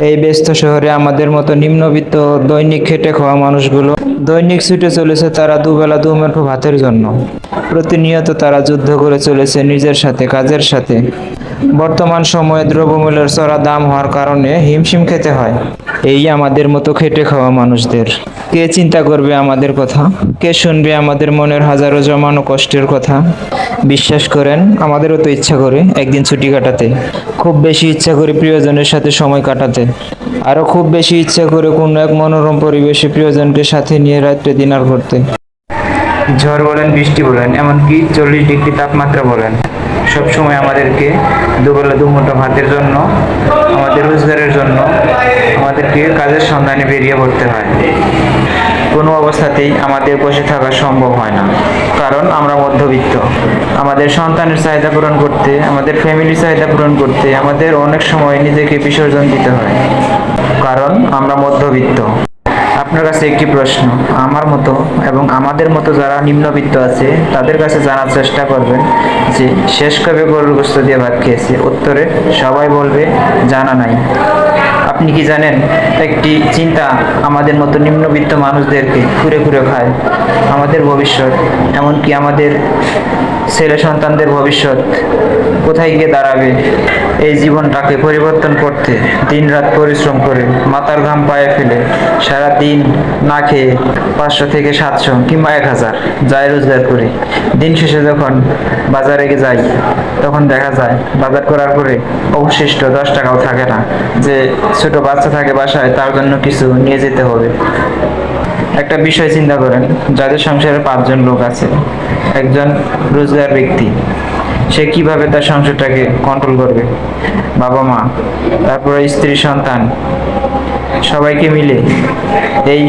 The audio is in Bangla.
এই ব্যস্ত শহরে আমাদের মতো নিম্নবিত্ত দৈনিক খেটে খাওয়া মানুষগুলো দৈনিক ছুটে চলেছে তারা দুবেলা দুমুঠো ভাতের জন্য। প্রতিনিয়ত তারা যুদ্ধ করে চলেছে নিজের সাথে, কাজের সাথে। বর্তমান সময়ে দ্রব্যমূল্যের চড়া দাম হওয়ার কারণে হিমশিম খেতে হয়। এই আমাদের মতো খেটে খাওয়া মানুষদের। কে চিন্তা করবে আমাদের কথা? কে শুনবে আমাদের মনের হাজারো জমানো কষ্টের কথা? বিশ্বাস করেন, আমাদেরও তো ইচ্ছা করে একদিন ছুটি কাটাতে। খুব বেশি ইচ্ছা করে প্রিয়জনের সাথে সময় কাটাতে। আরও খুব বেশি ইচ্ছা করে কোনো এক মনোরম পরিবেশে প্রিয়জনকে সাথে নিয়ে রাত্রে ডিনার করতে ঝড় বলেন, বৃষ্টি বলেন, এমনকি চল্লিশ ডিগ্রি তাপমাত্রা বলেন। সবসময় আমাদেরকে দুবেলা দুমুঠো ভাতের জন্য, আমাদের রোজগারের জন্য আমাদেরকে কাজের সন্ধানে বেরিয়ে পড়তে হয়। কোনো অবস্থাতেই আমাদের বসে থাকা সম্ভব হয় না, কারণ আমরা মধ্যবিত্ত। আমাদের সন্তানের চাহিদা পূরণ করতে, আমাদের ফ্যামিলির চাহিদা পূরণ করতে আমাদের অনেক সময় নিজেকে বিসর্জন দিতে হয়, কারণ আমরা মধ্যবিত্ত। আপনার কাছে একটি প্রশ্ন। আমার মতো এবং আমাদের মতো যারা নিম্নবিত্ত আছে, তাদের কাছে জানার চেষ্টা করবেন যে, শেষ কবে গরুর গোস্ত দিয়ে ভাত খেয়েছে? উত্তরে, সবাই বলবে, জানা নাই। আপনি কি জানেন, একটি চিন্তা আমাদের মতো নিম্নবিত্ত মানুষদেরকে ঘুরে ঘুরে খায়। আমাদের ভবিষ্যৎ, এমনকি আমাদের ছেলে সন্তানদের ভবিষ্যৎ। কোথায় গিয়ে দাঁড়াবে? এই জীবনটাকে পরিবর্তন করতে, দিনরাত পরিশ্রম করে, মাথার ঘাম পায়ে ফেলে সারা দিন না খেয়ে পাঁচশো থেকে সাতশো কিংবা এক হাজার যাই রোজগার করি। দিন শেষে যখন বাজারে গিয়ে যাই, তখন দেখা যায় বাজার করার পরে অবশিষ্ট দশ টাকাও থাকে না। যে ছোট বাচ্চা থাকে বাসায়, তার জন্য কিছু নিয়ে যেতে হবে। একটা বিষয় চিন্তা করেন, যাদের সংসারে পাঁচজন লোক আছে, একজন রোজগার ব্যক্তি, সে কীভাবে তার সংসারটাকে কন্ট্রোল করবে? বাবা মা, তারপরে স্ত্রী সন্তান, সবাইকে মিলে এই